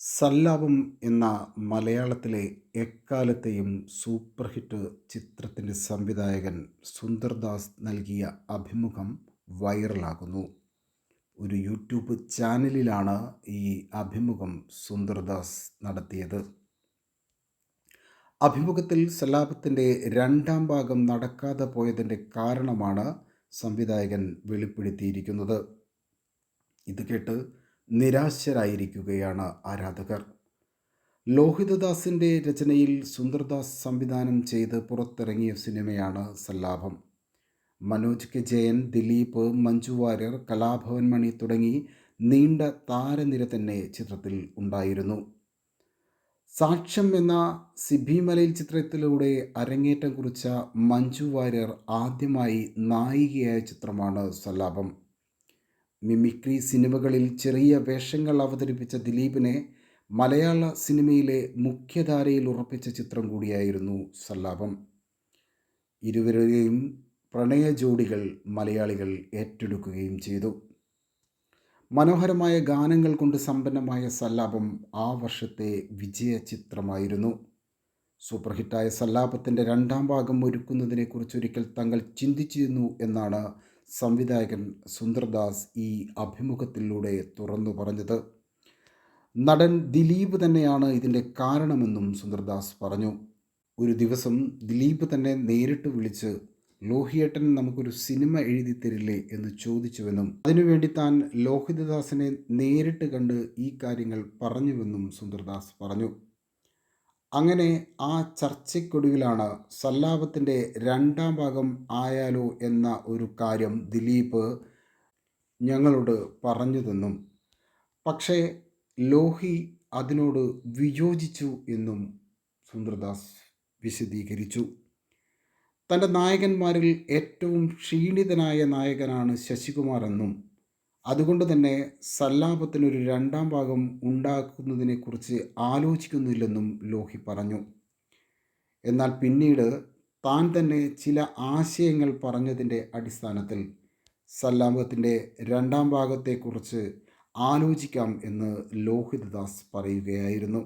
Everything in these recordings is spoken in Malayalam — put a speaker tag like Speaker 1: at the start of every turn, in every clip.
Speaker 1: സല്ലാപം എന്ന മലയാളത്തിലെ എക്കാലത്തെയും സൂപ്പർ ഹിറ്റ് ചിത്രത്തിന്റെ സംവിധായകൻ സുന്ദർദാസ് നൽകിയ അഭിമുഖം വൈറലാകുന്നു. ഒരു യൂട്യൂബ് ചാനലിലാണ് ഈ അഭിമുഖം സുന്ദർദാസ് നടത്തിയത്. അഭിമുഖത്തിൽ സല്ലാപത്തിന്റെ രണ്ടാം ഭാഗം നടക്കാതെ പോയതിന്റെ കാരണമാണ് സംവിധായകൻ വെളിപ്പെടുത്തിയിരിക്കുന്നത്. ഇത് കേട്ട് നിരാശരായിരിക്കുകയാണ് ആരാധകർ. ലോഹിതദാസിന്റെ രചനയിൽ സുന്ദർദാസ് സംവിധാനം ചെയ്ത് പുറത്തിറങ്ങിയ സിനിമയാണ് സല്ലാപം. മനോജ് കെ. ജയൻ ദിലീപ് മഞ്ജു വാര്യർ കലാഭവൻ മണി തുടങ്ങി നീണ്ട താരനിര തന്നെ ചിത്രത്തിൽ ഉണ്ടായിരുന്നു. സാക്ഷ്യം എന്ന സിബി മലയിൽ ചിത്രത്തിലൂടെ അരങ്ങേറ്റം കുറിച്ച മഞ്ജു വാര്യർ ആദ്യമായി നായികയായ ചിത്രമാണ് സല്ലാപം. മിമിക്രി സിനിമകളിൽ ചെറിയ വേഷങ്ങൾ അവതരിപ്പിച്ച ദിലീപിനെ മലയാള സിനിമയിലെ മുഖ്യധാരയിൽ ഉറപ്പിച്ച ചിത്രം കൂടിയായിരുന്നു സല്ലാപം. ഇരുവരുടെയും പ്രണയ ജോഡികൾ മലയാളികൾ ഏറ്റെടുക്കുകയും ചെയ്തു. മനോഹരമായ ഗാനങ്ങൾ കൊണ്ട് സമ്പന്നമായ സല്ലാപം ആ വർഷത്തെ വിജയ ചിത്രമായിരുന്നു. സൂപ്പർ ഹിറ്റായ സല്ലാപത്തിന്റെ രണ്ടാം ഭാഗം ഒരുക്കുന്നതിനെക്കുറിച്ച് ഒരിക്കൽ തങ്ങൾ ചിന്തിച്ചിരുന്നു എന്നാണ് സംവിധായകൻ സുന്ദർദാസ് ഈ അഭിമുഖത്തിലൂടെ തുറന്നു പറഞ്ഞത്. നടൻ ദിലീപ് തന്നെയാണ് ഇതിന്റെ കാരണമെന്നും സുന്ദർദാസ് പറഞ്ഞു. ഒരു ദിവസം ദിലീപ് തന്നെ നേരിട്ട് വിളിച്ച് ലോഹിയേട്ടൻ നമുക്കൊരു സിനിമ എഴുതി തരില്ലേ? എന്ന് ചോദിച്ചുവെന്നും അതിനുവേണ്ടി താൻ ലോഹിതദാസിനെ നേരിട്ട് കണ്ട് ഈ കാര്യങ്ങൾ പറഞ്ഞുവെന്നും സുന്ദർദാസ് പറഞ്ഞു. അങ്ങനെ ആ ചർച്ചയ്ക്കൊടുവിലാണ് സല്ലാപത്തിന്റെ രണ്ടാം ഭാഗം ആയാലോ എന്ന ഒരു കാര്യം ദിലീപ് ഞങ്ങളോട് പറഞ്ഞു തന്നും. പക്ഷേ ലോഹി അതിനോട് വിയോജിച്ചു എന്നും സുന്ദർദാസ് വിശദീകരിച്ചു. തന്റെ നായകന്മാരിൽ ഏറ്റവും ക്ഷീണിതനായ നായകനാണ് ശശികുമാർ എന്നും അതുകൊണ്ട് തന്നെ സല്ലാപത്തിനൊരു രണ്ടാം ഭാഗം ഉണ്ടാക്കുന്നതിനെക്കുറിച്ച് ആലോചിക്കുന്നില്ലെന്നും ലോഹി പറഞ്ഞു. എന്നാൽ പിന്നീട് താൻ തന്നെ ചില ആശയങ്ങൾ പറഞ്ഞതിന്റെ അടിസ്ഥാനത്തിൽ സല്ലാപത്തിന്റെ രണ്ടാം ഭാഗത്തെക്കുറിച്ച് ആലോചിക്കാം എന്ന് ലോഹിതദാസ് പറയുകയായിരുന്നു.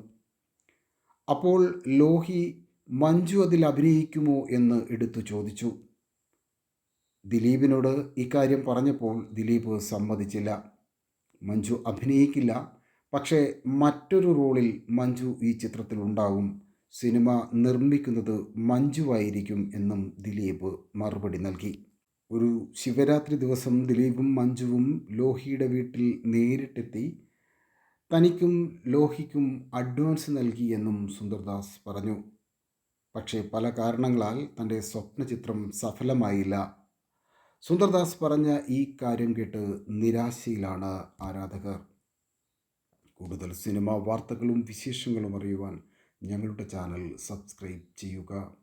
Speaker 1: അപ്പോൾ ലോഹി മഞ്ജു അതിൽ അഭിനയിക്കുമോ എന്ന് എടുത്തു ചോദിച്ചു. ദിലീപിനോട് ഇക്കാര്യം പറഞ്ഞപ്പോൾ ദിലീപ് സമ്മതിച്ചില്ല. മഞ്ജു അഭിനയിക്കില്ല. പക്ഷേ മറ്റൊരു റോളിൽ മഞ്ജു ഈ ചിത്രത്തിൽ ഉണ്ടാവും. സിനിമ നിർമ്മിക്കുന്നത് മഞ്ജുവായിരിക്കും എന്നും ദിലീപ് മറുപടി നൽകി. ഒരു ശിവരാത്രി ദിവസം ദിലീപും മഞ്ജുവും ലോഹിയുടെ വീട്ടിൽ നേരിട്ടെത്തി. തനിക്കും ലോഹിക്കും അഡ്വാൻസ് നൽകി എന്നും സുന്ദർദാസ് പറഞ്ഞു. പക്ഷേ പല കാരണങ്ങളാൽ തന്റെ സ്വപ്ന ചിത്രം സഫലമായില്ല. സുന്ദർദാസ് പറഞ്ഞ ഈ കാര്യം കേട്ട് നിരാശയിലാണ് ആരാധകർ. കൂടുതൽ സിനിമാ വാർത്തകളും വിശേഷങ്ങളും അറിയുവാൻ ഞങ്ങളുടെ ചാനൽ സബ്സ്ക്രൈബ് ചെയ്യുക.